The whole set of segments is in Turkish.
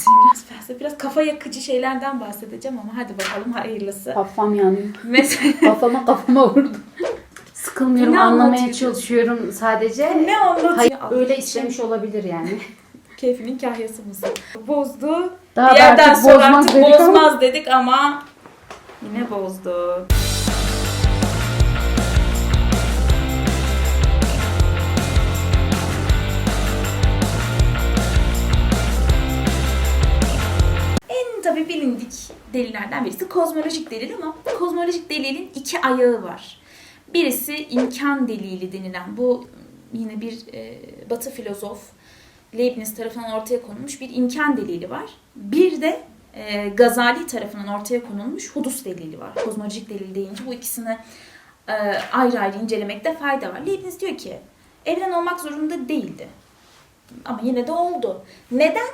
Biraz felsefe, biraz kafa yakıcı şeylerden bahsedeceğim ama hadi bakalım hayırlısı. Kafam yanıyor. Mesela Kafama kafama vurdu. Sıkılmıyorum Ne anlamaya anlatıyorsun? çalışıyorum sadece. ne anlatıyor? Hayır, öyle istemiş olabilir yani. Keyfimin kahyası mısın? Bozdu. Daha bir da yerden artık sonra bozmaz artık dedik ama- bozmaz dedik ama yine bozdu. Delillerden birisi kozmolojik delil ama kozmolojik delilin iki ayağı var. Birisi imkan delili denilen bu yine bir e, batı filozof Leibniz tarafından ortaya konulmuş bir imkan delili var. Bir de e, Gazali tarafından ortaya konulmuş hudus delili var. Kozmolojik delil deyince bu ikisini e, ayrı ayrı incelemekte fayda var. Leibniz diyor ki evren olmak zorunda değildi. Ama yine de oldu. Neden?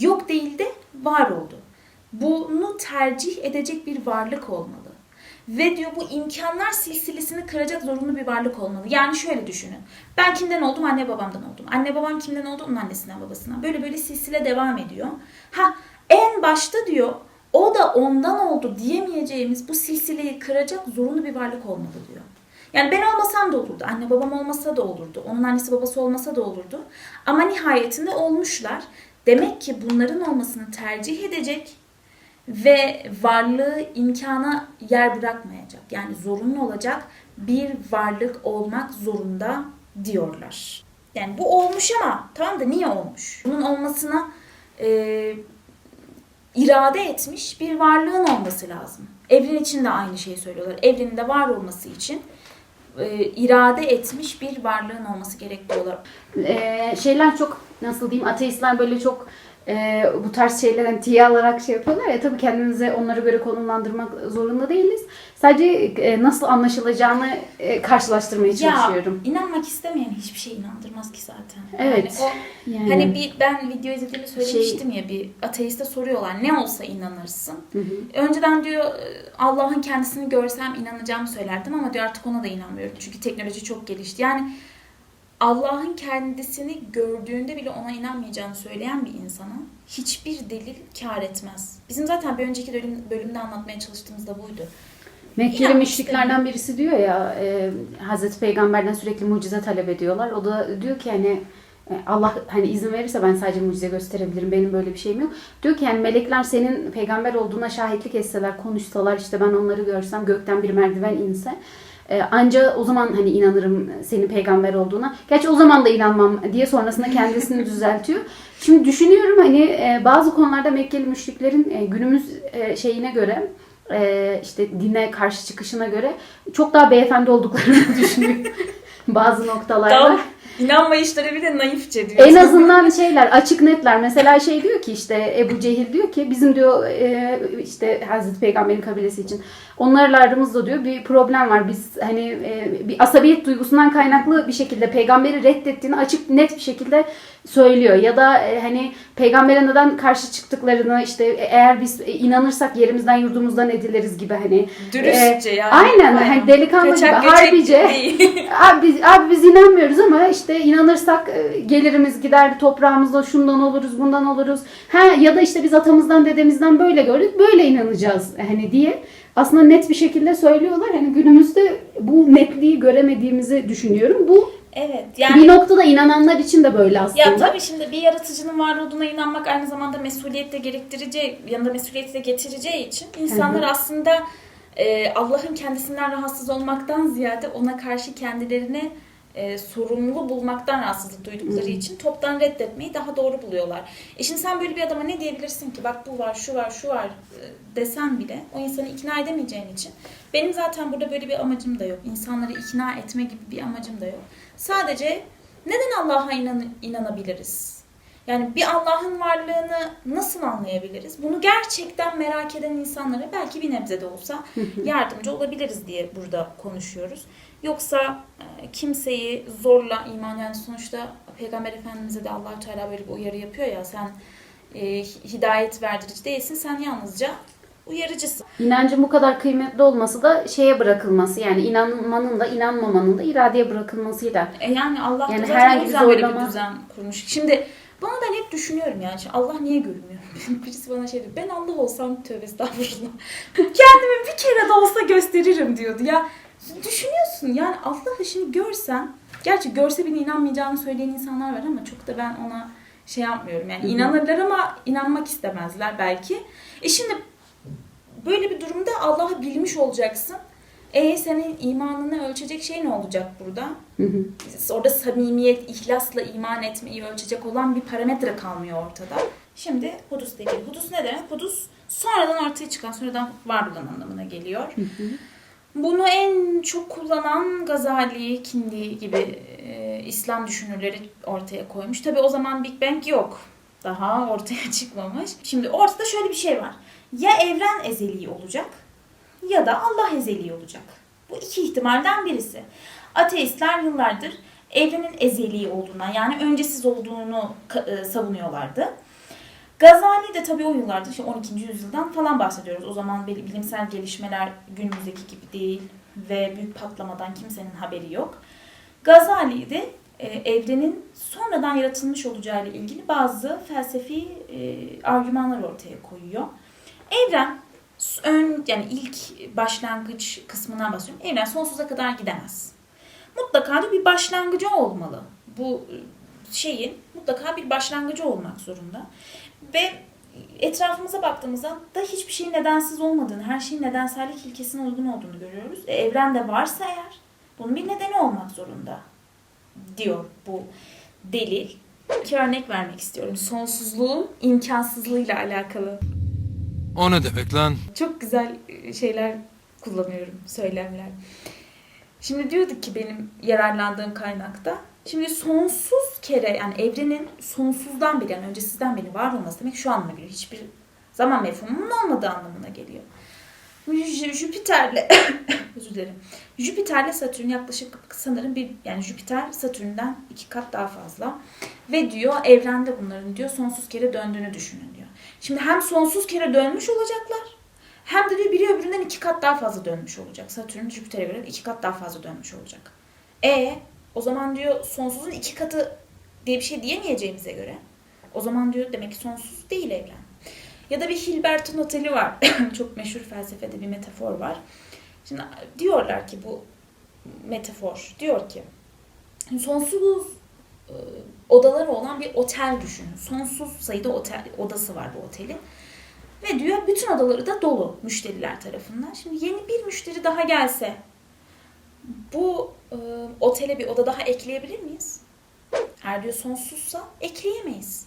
Yok değil de var oldu. Bunu tercih edecek bir varlık olmalı. Ve diyor bu imkanlar silsilesini kıracak zorunlu bir varlık olmalı. Yani şöyle düşünün. Ben kimden oldum? Anne babamdan oldum. Anne babam kimden oldu? Onun annesinden babasından. Böyle böyle silsile devam ediyor. Ha en başta diyor o da ondan oldu diyemeyeceğimiz bu silsileyi kıracak zorunlu bir varlık olmalı diyor. Yani ben olmasam da olurdu. Anne babam olmasa da olurdu. Onun annesi babası olmasa da olurdu. Ama nihayetinde olmuşlar. Demek ki bunların olmasını tercih edecek ve varlığı imkana yer bırakmayacak. Yani zorunlu olacak bir varlık olmak zorunda diyorlar. Yani bu olmuş ama tamam da niye olmuş? Bunun olmasına e, irade etmiş bir varlığın olması lazım. Evren için de aynı şeyi söylüyorlar. Evrenin de var olması için e, irade etmiş bir varlığın olması gerek diyorlar. Ee, şeyler çok nasıl diyeyim ateistler böyle çok e, bu tarz şeylerden tiye alarak şey yapıyorlar ya tabii kendimize onlara göre konumlandırmak zorunda değiliz. Sadece e, nasıl anlaşılacağını e, karşılaştırmaya çalışıyorum. Ya inanmak istemeyen hiçbir şey inandırmaz ki zaten. Evet. Yani o Yani. Hani bir ben video izlediğimde söylemiştim ya bir ateiste soruyorlar ne olsa inanırsın. Hı hı. Önceden diyor Allah'ın kendisini görsem inanacağımı söylerdim ama diyor artık ona da inanmıyorum. Çünkü teknoloji çok gelişti. Yani Allah'ın kendisini gördüğünde bile ona inanmayacağını söyleyen bir insana hiçbir delil kar etmez. Bizim zaten bir önceki bölüm, bölümde anlatmaya çalıştığımız da buydu. Mekkeli müşriklerden birisi diyor ya e, Hazreti Peygamber'den sürekli mucize talep ediyorlar. O da diyor ki hani e, Allah hani izin verirse ben sadece mucize gösterebilirim. Benim böyle bir şeyim yok. Diyor ki yani melekler senin peygamber olduğuna şahitlik etseler, konuşsalar işte ben onları görsem gökten bir merdiven inse e, anca o zaman hani inanırım senin peygamber olduğuna. Gerçi o zaman da inanmam diye sonrasında kendisini düzeltiyor. Şimdi düşünüyorum hani e, bazı konularda Mekkeli müşriklerin e, günümüz e, şeyine göre e, işte dine karşı çıkışına göre çok daha beyefendi olduklarını düşünüyorum. bazı noktalarda. İnanmayışları bir de naifçe diyor. En azından şeyler açık netler. Mesela şey diyor ki işte Ebu Cehil diyor ki bizim diyor e, işte Hazreti Peygamber'in kabilesi için onlarla aramızda diyor bir problem var. Biz hani e, bir asabiyet duygusundan kaynaklı bir şekilde peygamberi reddettiğini açık net bir şekilde söylüyor. Ya da e, hani peygambere neden karşı çıktıklarını işte eğer biz inanırsak yerimizden yurdumuzdan ediliriz gibi hani Dürüstçe e, yani. Aynen hani delikanlı gibi Kaçak göçek harbice. Abi abi biz inanmıyoruz ama işte inanırsak e, gelirimiz gider toprağımızda şundan oluruz bundan oluruz. Ha ya da işte biz atamızdan dedemizden böyle gördük böyle inanacağız hani diye aslında net bir şekilde söylüyorlar. Hani günümüzde bu netliği göremediğimizi düşünüyorum. Bu Evet yani bir noktada inananlar için de böyle aslında. Ya tabii şimdi bir yaratıcının var olduğuna inanmak aynı zamanda mesuliyet de gerektireceği, yanında mesuliyeti de getireceği için insanlar aslında e, Allah'ın kendisinden rahatsız olmaktan ziyade ona karşı kendilerini e, sorumlu bulmaktan rahatsızlık duydukları için toptan reddetmeyi daha doğru buluyorlar. E şimdi sen böyle bir adama ne diyebilirsin ki bak bu var, şu var, şu var e, desen bile o insanı ikna edemeyeceğin için benim zaten burada böyle bir amacım da yok. İnsanları ikna etme gibi bir amacım da yok. Sadece neden Allah'a inan inanabiliriz? Yani bir Allah'ın varlığını nasıl anlayabiliriz? Bunu gerçekten merak eden insanlara belki bir nebze de olsa yardımcı olabiliriz diye burada konuşuyoruz. Yoksa e, kimseyi zorla iman yani sonuçta Peygamber Efendimiz'e de allah Teala böyle bir uyarı yapıyor ya sen e, hidayet verdirici değilsin sen yalnızca uyarıcısın. İnancın bu kadar kıymetli olması da şeye bırakılması yani inanmanın da inanmamanın da iradeye bırakılmasıyla. E yani Allah Yani da zaten herhangi bir yüzden böyle bir zorlama- düzen kurmuş. Şimdi bana ben hep düşünüyorum yani şimdi Allah niye görmüyor? Birisi bana şey diyor. Ben Allah olsam tövbe estağfurullah. Kendimi bir kere de olsa gösteririm diyordu. Ya düşünüyorsun yani Allah işini görsen. Gerçi görse bile inanmayacağını söyleyen insanlar var ama çok da ben ona şey yapmıyorum. Yani inanırlar ama inanmak istemezler belki. E şimdi böyle bir durumda Allah'ı bilmiş olacaksın. E senin imanını ölçecek şey ne olacak burada? Hı hı. Orada samimiyet, ihlasla iman etmeyi ölçecek olan bir parametre kalmıyor ortada. Şimdi hudus değil. Hudus ne demek? Hudus sonradan ortaya çıkan, sonradan var olan anlamına geliyor. Hı hı. Bunu en çok kullanan Gazali, Kindi gibi e, İslam düşünürleri ortaya koymuş. Tabi o zaman Big Bang yok. Daha ortaya çıkmamış. Şimdi ortada şöyle bir şey var. Ya evren ezeli olacak ya da Allah ezeli olacak. Bu iki ihtimalden birisi. Ateistler yıllardır evrenin ezeli olduğuna yani öncesiz olduğunu e, savunuyorlardı. Gazali de tabii o yıllarda işte 12. yüzyıldan falan bahsediyoruz. O zaman bil- bilimsel gelişmeler günümüzdeki gibi değil ve büyük patlamadan kimsenin haberi yok. Gazali de e, evrenin sonradan yaratılmış olacağı ile ilgili bazı felsefi e, argümanlar ortaya koyuyor. Evren ön yani ilk başlangıç kısmından bahsediyorum. Evren sonsuza kadar gidemez. Mutlaka da bir başlangıcı olmalı. Bu e, şeyin mutlaka bir başlangıcı olmak zorunda. Ve etrafımıza baktığımızda da hiçbir şeyin nedensiz olmadığını, her şeyin nedensellik ilkesine uygun olduğunu görüyoruz. E, evrende varsa eğer bunun bir nedeni olmak zorunda diyor bu delil. İki örnek vermek istiyorum. Sonsuzluğun imkansızlığıyla alakalı. O ne demek lan? Çok güzel e, şeyler kullanıyorum, söylemler. Şimdi diyorduk ki benim yararlandığım kaynakta. Şimdi sonsuz kere yani evrenin sonsuzdan beri yani öncesizden beri var olması demek şu anlama geliyor. Hiçbir zaman mefhumunun olmadığı anlamına geliyor. Jü- Jüpiter'le özür dilerim. Jüpiter'le Satürn yaklaşık sanırım bir yani Jüpiter Satürn'den iki kat daha fazla. Ve diyor evrende bunların diyor sonsuz kere döndüğünü düşünün diyor. Şimdi hem sonsuz kere dönmüş olacaklar hem de diyor biri öbüründen iki kat daha fazla dönmüş olacak. Satürn Jüpiter'e göre iki kat daha fazla dönmüş olacak. E o zaman diyor sonsuzun iki katı diye bir şey diyemeyeceğimize göre o zaman diyor demek ki sonsuz değil evren. Ya da bir Hilbert'in oteli var. Çok meşhur felsefede bir metafor var. Şimdi diyorlar ki bu metafor diyor ki sonsuz odaları olan bir otel düşünün. Sonsuz sayıda otel odası var bu otelin. Ve diyor bütün odaları da dolu müşteriler tarafından. Şimdi yeni bir müşteri daha gelse bu e, otele bir oda daha ekleyebilir miyiz? Eğer diyor sonsuzsa ekleyemeyiz.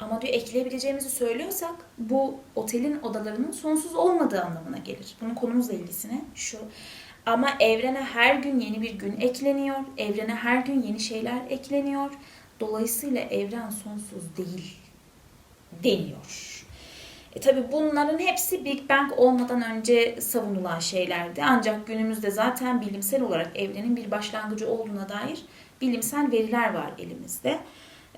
Ama diyor ekleyebileceğimizi söylüyorsak bu otelin odalarının sonsuz olmadığı anlamına gelir. Bunun konumuzla ilgisine şu. Ama evrene her gün yeni bir gün ekleniyor. Evrene her gün yeni şeyler ekleniyor. Dolayısıyla evren sonsuz değil deniyor. E tabi bunların hepsi Big Bang olmadan önce savunulan şeylerdi. Ancak günümüzde zaten bilimsel olarak evrenin bir başlangıcı olduğuna dair bilimsel veriler var elimizde.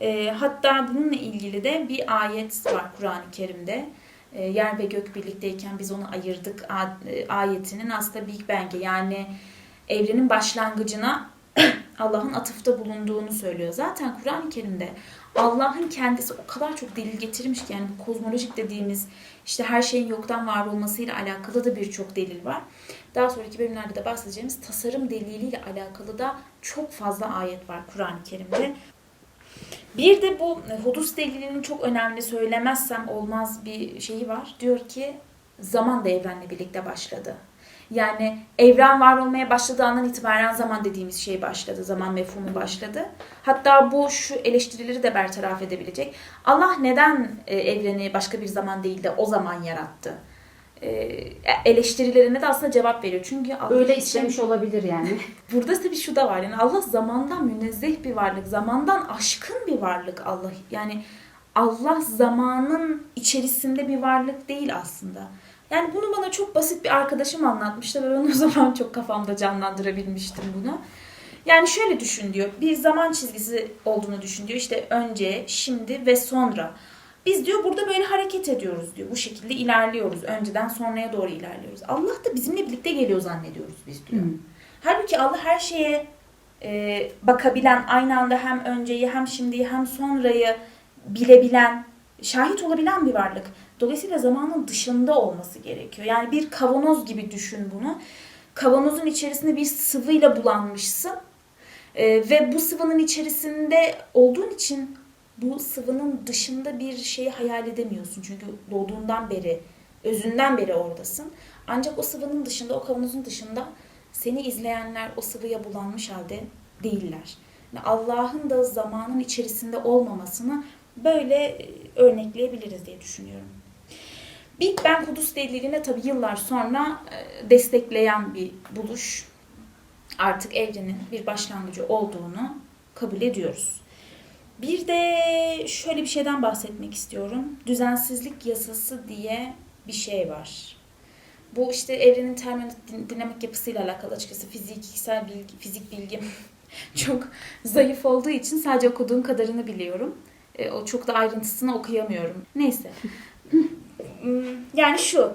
E, hatta bununla ilgili de bir ayet var Kur'an-ı Kerim'de. E, yer ve gök birlikteyken biz onu ayırdık e, ayetinin aslında Big Bang'e yani evrenin başlangıcına Allah'ın atıfta bulunduğunu söylüyor. Zaten Kur'an-ı Kerim'de Allah'ın kendisi o kadar çok delil getirmiş ki yani bu kozmolojik dediğimiz işte her şeyin yoktan var olmasıyla alakalı da birçok delil var. Daha sonraki bölümlerde de bahsedeceğimiz tasarım deliliyle alakalı da çok fazla ayet var Kur'an-ı Kerim'de. Bir de bu hudus delilinin çok önemli söylemezsem olmaz bir şeyi var. Diyor ki zaman da evrenle birlikte başladı. Yani evren var olmaya başladığı andan itibaren zaman dediğimiz şey başladı. Zaman mefhumu başladı. Hatta bu şu eleştirileri de bertaraf edebilecek. Allah neden e, evreni başka bir zaman değil de o zaman yarattı? E, eleştirilerine de aslında cevap veriyor. Çünkü Allah Öyle için- istemiş olabilir yani. Burada tabii şu da var. Yani Allah zamandan münezzeh bir varlık. Zamandan aşkın bir varlık Allah. Yani Allah zamanın içerisinde bir varlık değil aslında. Yani bunu bana çok basit bir arkadaşım anlatmıştı ve ben o zaman çok kafamda canlandırabilmiştim bunu. Yani şöyle düşün diyor. Bir zaman çizgisi olduğunu düşün diyor. İşte önce, şimdi ve sonra. Biz diyor burada böyle hareket ediyoruz diyor. Bu şekilde ilerliyoruz. Önceden sonraya doğru ilerliyoruz. Allah da bizimle birlikte geliyor zannediyoruz biz diyor. Hı. Halbuki Allah her şeye e, bakabilen, aynı anda hem önceyi hem şimdiyi hem sonrayı bilebilen şahit olabilen bir varlık. Dolayısıyla zamanın dışında olması gerekiyor. Yani bir kavanoz gibi düşün bunu. Kavanozun içerisinde bir sıvıyla bulanmışsın. Ee, ve bu sıvının içerisinde olduğun için bu sıvının dışında bir şeyi hayal edemiyorsun. Çünkü doğduğundan beri, özünden beri oradasın. Ancak o sıvının dışında, o kavanozun dışında seni izleyenler o sıvıya bulanmış halde değiller. Yani Allah'ın da zamanın içerisinde olmamasını böyle e, örnekleyebiliriz diye düşünüyorum. Big Bang Kudüs deliliğine tabii yıllar sonra e, destekleyen bir buluş. Artık evrenin bir başlangıcı olduğunu kabul ediyoruz. Bir de şöyle bir şeyden bahsetmek istiyorum. Düzensizlik yasası diye bir şey var. Bu işte evrenin termodinamik yapısıyla alakalı açıkçası fiziksel bilgi, fizik bilgim çok zayıf olduğu için sadece okuduğum kadarını biliyorum. E, o çok da ayrıntısını okuyamıyorum. Neyse. Hmm, yani şu.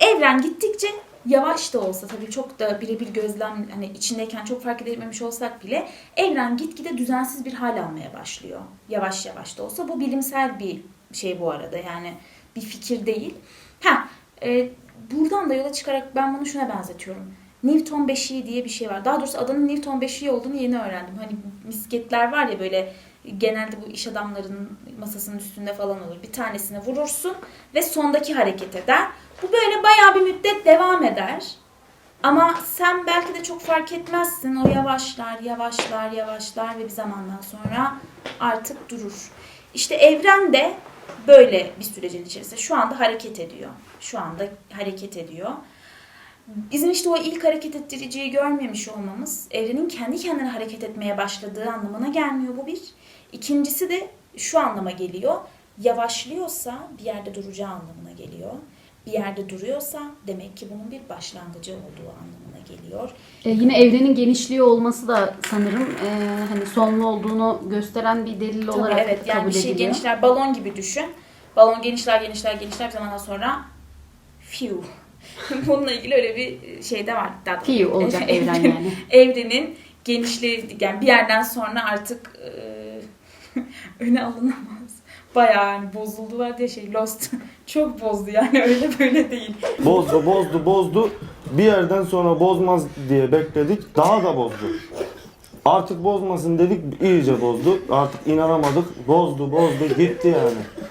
Evren gittikçe yavaş da olsa tabii çok da birebir gözlem hani içindeyken çok fark edememiş olsak bile evren gitgide düzensiz bir hal almaya başlıyor. Yavaş yavaş da olsa bu bilimsel bir şey bu arada yani bir fikir değil. Ha, e, buradan da yola çıkarak ben bunu şuna benzetiyorum. Newton beşiği diye bir şey var. Daha doğrusu adının Newton beşiği olduğunu yeni öğrendim. Hani misketler var ya böyle genelde bu iş adamlarının masasının üstünde falan olur. Bir tanesine vurursun ve sondaki hareket eder. Bu böyle bayağı bir müddet devam eder. Ama sen belki de çok fark etmezsin. O yavaşlar, yavaşlar, yavaşlar ve bir zamandan sonra artık durur. İşte evren de böyle bir sürecin içerisinde. Şu anda hareket ediyor. Şu anda hareket ediyor. Bizim işte o ilk hareket ettiriciyi görmemiş olmamız evrenin kendi kendine hareket etmeye başladığı anlamına gelmiyor bu bir. İkincisi de şu anlama geliyor. Yavaşlıyorsa bir yerde duracağı anlamına geliyor. Bir yerde duruyorsa demek ki bunun bir başlangıcı olduğu anlamına geliyor. E, yine evrenin genişliği olması da sanırım e, hani sonlu olduğunu gösteren bir delil Tabii olarak evet yani kabul bir şey ediliyor. genişler balon gibi düşün. Balon genişler genişler genişler bir zamandan sonra fiu. Bununla ilgili öyle bir şey de var. Fiu olacak evren yani. Evrenin genişliği yani bir yerden sonra artık e, öne alınamaz. Bayağı yani bozuldular diye şey Lost çok bozdu yani öyle böyle değil. Bozdu, bozdu, bozdu. Bir yerden sonra bozmaz diye bekledik. Daha da bozdu. Artık bozmasın dedik, iyice bozdu. Artık inanamadık. Bozdu, bozdu, gitti yani.